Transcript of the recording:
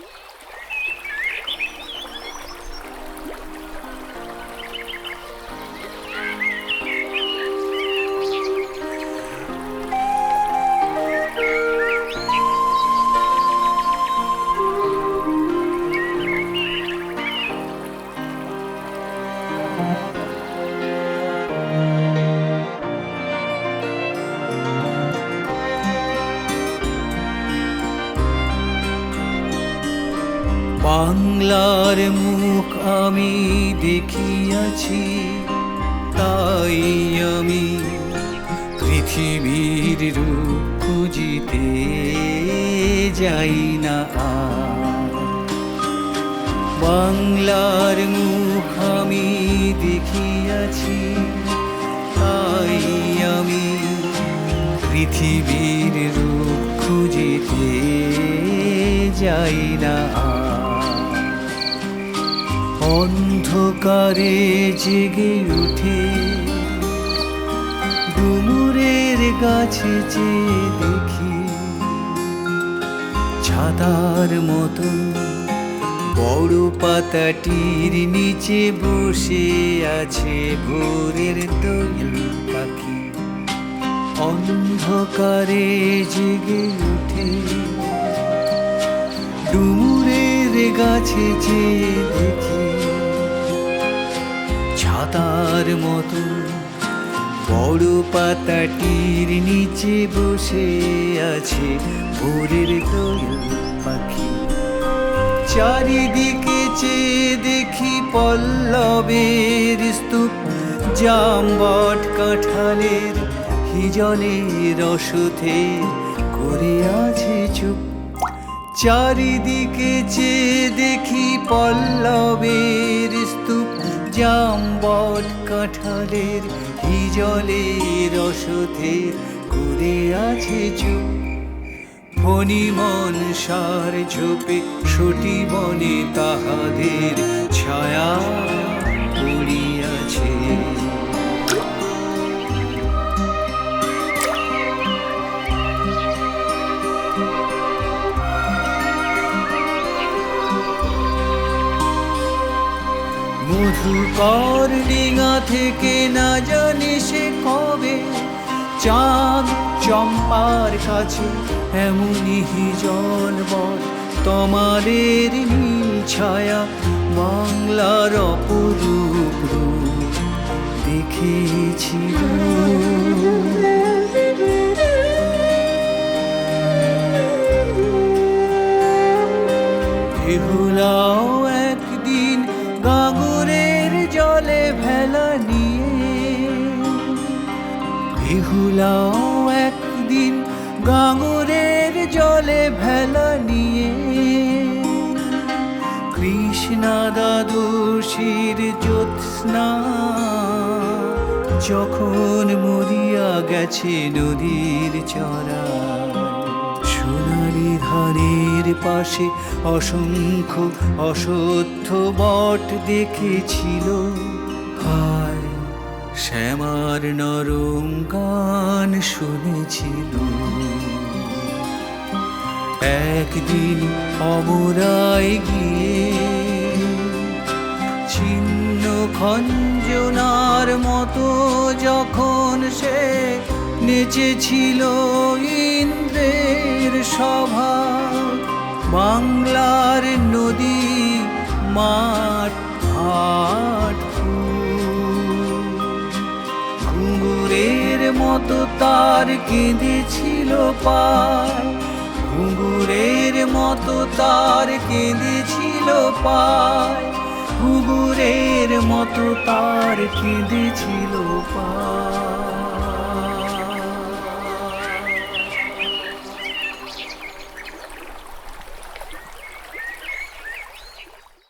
Yeah. বাংলার মুখ আমি দেখিয়াছি, তাই আমি পৃথিবীর রূপ খুঁজিতে যাই না বাংলার মুখ আমি দেখিয়াছি, তাই আমি পৃথিবীর রূপ খুঁজিতে যাই না অন্ধকারে জেগে উঠে ডুমুরের গাছে যে দেখি ছাতার মতো বড় পাতাটির নিচে বসে আছে ভোরের দোয়েল পাখি। অন্ধকারে জেগে উঠে ডুমুরের গাছে যে দেখি ছাতার মতো। বড় পাতাটির নিচে বসে আছে ভোরের দোয়েল পাখি। চারিদিকে চেয়ে দেখি পল্লবের স্তূপ, জামবট কাঁঠালের হিজলের রসথে করে আছে চুপ। চারিদিকে চেয়ে দেখি পল্লবের স্তূপ জামবট কাঁঠালের হিজলের রসথের করে আছে চুপ। ফণিমন সার ঝোপে ছুটি বনে তাহাদের ছায়া। মধুকর ডিঙা থেকে না জানি সে কবে। চাঁদ চম্পার কাছে এমনই জল বল। তোমাদের নীল ছায়া বাংলার অপরূপ রূপ দেখেছিল বেহুলাও বেহুলাও একদিন গাঙুরের জলে ভেলা নিয়ে। কৃষ্ণা দাদুশির জ্যোৎস্না, যখন মরিয়া গেছে নদীর চড়া। সোনালি ধানের পাশে অসংখ্য অসত্য বট দেখেছিল। হায় শ্যামার নরম গান শুনেছিল একদিন অমরায় গিয়ে ছিন্ন খঞ্জনার মতো যখন সে নেচেছিল ইন্দ্রের সভা, বাংলার নদী মাঠ ঘাট ঘুঙুরের মতো তার কেঁদেছিল পায় ঘুঙুরের মতো তার কেঁদেছিল পায় ঘুঙুরের মতো তার কেঁদেছিল পায়